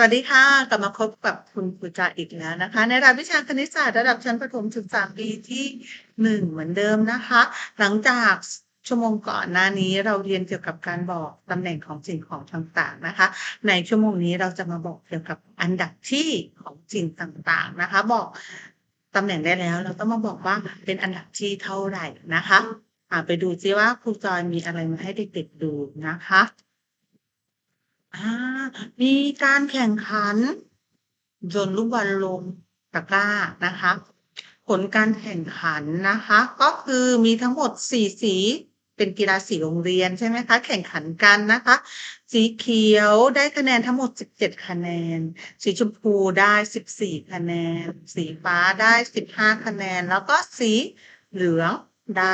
สวัสดีค่ะ กลับมาพบกับคุณครูจาอีกแล้วนะคะ ในรายวิชาคณิตศาสตร์ระดับชั้นประถมศึกษาปีที่หนึ่งเหมือนเดิมนะคะ หลังจากชั่วโมงก่อนหน้านี้เราเรียนเกี่ยวกับการบอกตำแหน่งของสิ่งของต่างๆนะคะ ในชั่วโมงนี้เราจะมาบอกเกี่ยวกับอันดับที่ของสิ่งต่างๆนะคะ บอกตำแหน่งได้แล้ว เราต้องมาบอกว่าเป็นอันดับที่เท่าไหร่นะคะไปดูซิว่าครูจอยมีอะไรมาให้เด็กๆดูนะคะ อ่ามีการแข่งขันโยนลูกบอลลงตะกร้านะคะ ผลการแข่งขันนะคะ ก็คือมีทั้งหมดสี่สีเป็นกีฬาสีโรงเรียนใช่ไหมคะ แข่งขันกันนะคะ สีเขียวได้คะแนนทั้งหมด 17 คะแนน สีชมพูได้ 14 คะแนน สีฟ้าได้ 15 คะแนน แล้วก็สีเหลืองได้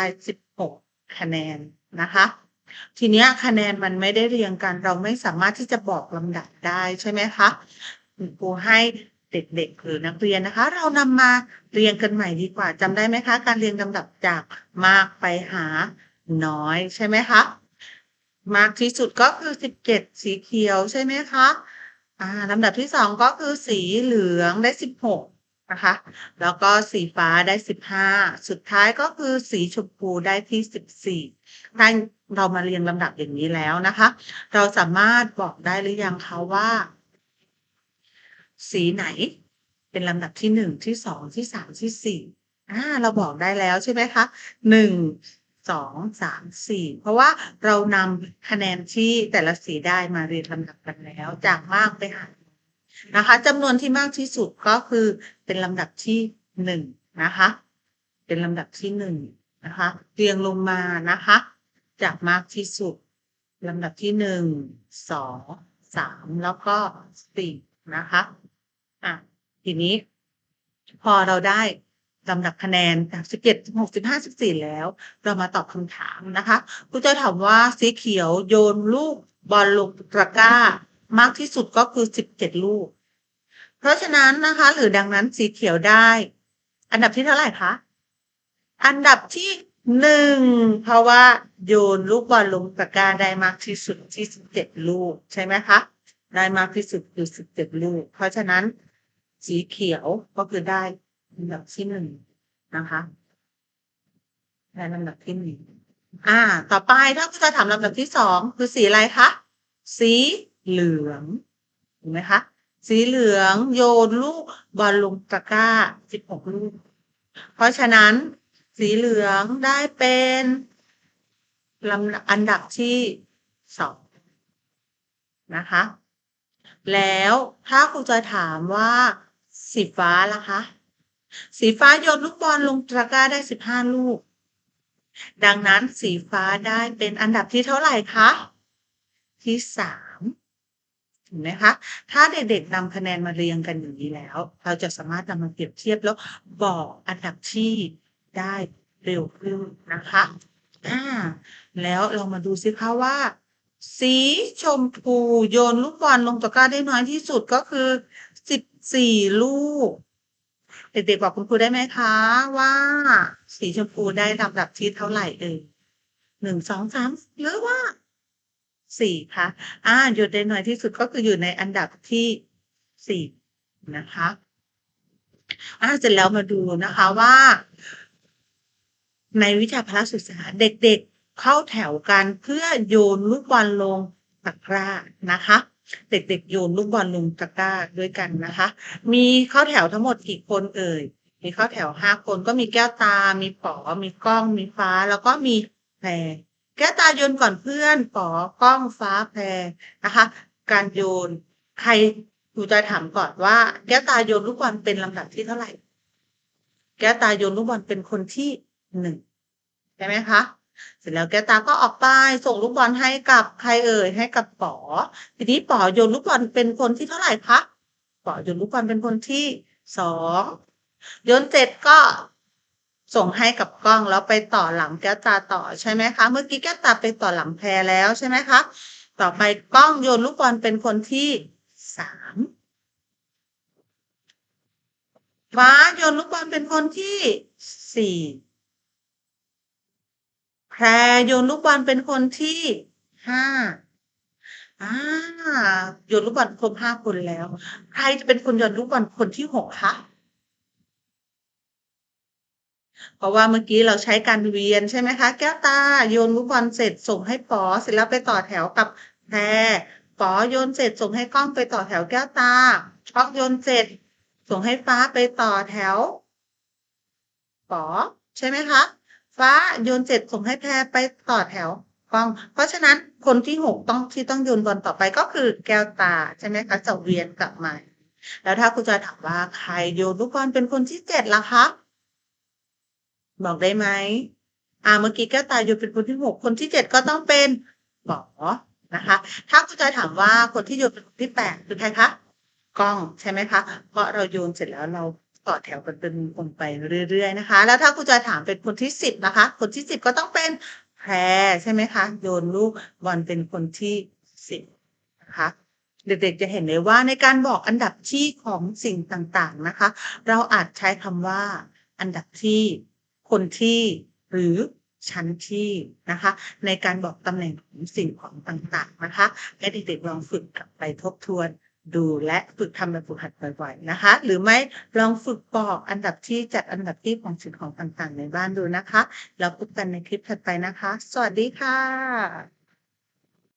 16 คะแนนนะคะ ทีเนี้ยคะแนนมันไม่ได้เรียงกัน เราไม่สามารถที่จะบอกลำดับได้ใช่ไหมคะคุณครูให้เด็กๆหรือนักเรียนนะคะ เรานำมาเรียงกันใหม่ดีกว่าจำได้ไหมคะ การเรียงลำดับจากมากไปหาน้อยใช่ไหมคะมากที่สุดก็คือสิบเจ็ดสีเขียวใช่ไหมคะอ่าลำดับที่สองก็คือสีเหลืองได้สิบหก นะคะ แล้วก็สีฟ้าได้สิบห้าสุดท้ายก็คือสีชมพูได้ที่สิบสี่ถ้าเรามาเรียงลำดับอย่างนี้แล้วนะคะ เราสามารถบอกได้หรือยังคะว่า สีไหนเป็นลำดับที่หนึ่งที่สองที่สามที่สี่อ่าเราบอกได้แล้วใช่ไหมคะหนึ่งสองสามสี่เพราะว่าเรานำคะแนนที่แต่ละสีได้มาเรียนลำดับกันแล้ว จากมากไปหา นะคะจำนวนที่มากที่สุดก็คือเป็นลำดับที่หนึ่งนะคะ เป็นลำดับที่หนึ่งนะคะเรียงลงมานะคะ จากมากที่สุดลำดับที่หนึ่งสองสามแล้วก็สี่นะคะอะทีนี้ พอเราได้ลำดับคะแนนจากสิบเจ็ดสิบหกสิบห้าสิบสี่แล้ว เรามาตอบคำถามนะคะครูจะถามว่าสีเขียวโยนลูกบอลลงตะกร้ามากที่สุดก็คือสิบเจ็ดลูก เพราะฉะนั้นนะคะ หรือดังนั้นสีเขียวได้ อันดับที่เท่าไหร่คะอันดับที่หนึ่งเพราะว่าโยนลูกบอลลงตะกร้าได้มากที่สุดที่สิบเจ็ดลูกใช่ไหมคะได้มากที่สุดคือสิบเจ็ดลูก เพราะฉะนั้นสีเขียวก็คือได้อันดับที่หนึ่งนะคะได้ลำดับที่หนึ่งอ่า ต่อไปถ้าจะถามลำดับที่สองคือสีอะไรคะ สีเหลืองเห็นไหมคะ สีเหลืองโยนลูกบอลลงตะกร้าสิบหกลูก เพราะฉะนั้น สีเหลืองได้เป็นลำอันดับที่สองนะคะ แล้วถ้าครูจะถามว่าสีฟ้าล่ะคะ สีฟ้าโยนลูกบอลลงตะกร้าได้สิบห้าลูก ดังนั้นสีฟ้าได้เป็นอันดับที่เท่าไหร่คะ ที่สาม เห็นไหมคะ ถ้าเด็กๆนำคะแนนมาเรียงกันอย่างนี้แล้ว เราจะสามารถนำมาเปรียบเทียบแล้วบอกอันดับที่ได้เร็วขึ้นนะคะอ่าแล้วเรามาดูซิคะว่า สีชมพูโยนลูกบอลลงตะกร้าได้น้อยที่สุดก็คือสิบสี่ลูก เด็กๆบอกคุณครูได้ไหมคะว่า สีชมพูได้ลำดับที่เท่าไหร่เอ่ยหนึ่งสองสามหรือว่า สี่คะอ่าโยนได้น้อยที่สุดก็คืออยู่ในอันดับที่สี่นะคะอ่าเสร็จแล้วมาดูนะคะว่า ในวิชาพละศึกษาเด็กๆเข้าแถวกันเพื่อโยนลูกบอลลงตะกร้านะคะ เด็กๆโยนลูกบอลลงตะกร้าด้วยกันนะคะ มีเข้าแถวทั้งหมดกี่คนเอ่ยมีเข้าแถวห้าคนก็มีแก้วตา มีป๋อมีกล้องมีฟ้า แล้วก็มีแพร แก้ตาโยนก่อนเพื่อนป๋อกล้องฟ้าแพรนะคะ การโยนใครครูจถามก่อนว่า แก้วตาโยนลูกบอลเป็นลำดับที่เท่าไหร่ แก้วตาโยนลูกบอลเป็นคนที่หนึ่งใช่ไหมคะเสร็จแล้วแก้วตาก็ออกไปส่งลูกบอลให้กับใครเอ่ยให้กับป๋อทีนี้ป๋อโยนลูกบอลเป็นคนที่เท่าไหร่คะป๋อโยนลูกบอลเป็นคนที่สองโยนเสร็จก็ ส่งให้กับกล้องแล้วไปต่อหลังแก้วตาต่อใช่ไหมคะเมื่อกี้แก้วตาไปต่อหลังแพรแล้วใช่ไหมคะต่อไปกล้องโยนลูกบอลเป็นคนที่สามฟ้าโยนลูกบอลเป็นคนที่สี่แพรโยนลูกบอลเป็นคนที่ห้าอ่าโยนลูกบอลครบ5คนแล้ว ใครจะเป็นคนโยนลูกบอลคนที่6คะ? เพราะว่าเมื่อกี้เราใช้การเวียนใช่ไหมคะ แก้วตาโยนลูกบอลเสร็จส่งให้ปอเสร็จแล้วไปต่อแถวกับแพรปอโยนเสร็จส่งให้กล้องไปต่อแถวแก้วตาป๊อกโยนเสร็จ ส่งให้ฟ้าไปต่อแถวปอใช่ไหมคะ ฟ้าโยนเสร็จส่งให้แพรไปต่อแถวกล้อง เพราะฉะนั้นคนที่6ต้องที่ต้องโยนบอลต่อไปก็คือแก้วตาใช่ไหมคะจะเวียนกลับมาแล้วถ้าครูจอยถามว่าใครโยนลูกบอลเป็นคนที่7ล่ะคะ? บอกได้ไหม?อ่าเมื่อกี้แก้วตาโยนเป็นคนที่6คนที่7ก็ต้องเป็นป๋อนะคะ ถ้าครูจอยถามว่าคนที่โยนเป็นคนที่8คือใครคะ?กล้องใช่ไหมคะ เพราะเราโยนเสร็จแล้วเราต่อแถวกันเป็นวงไปเรื่อยๆนะคะ แล้วถ้าครูจอยถามเป็นคนที่10ล่ะคะ คนที่10ก็ต้องเป็นแพรใช่ไหมคะ โยนลูกบอลเป็นคนที่10นะคะเด็กๆจะเห็นเลยว่าในการบอกอันดับที่ของสิ่งต่างๆนะคะ เราอาจใช้คำว่าอันดับที่ คนที่หรือชั้นที่นะคะ ในการบอกตำแหน่งของสิ่งของต่างๆนะคะให้เด็กๆลองฝึกกลับไปทบทวนดูและฝึกทำแบบฝึกหัดบ่อยๆนะคะ หรือไม่ลองฝึกบอกอันดับที่จัดอันดับที่ของสิ่งของต่างๆ ในบ้านดูนะคะ แล้วพบกันในคลิปถัดไปนะคะ สวัสดีค่ะ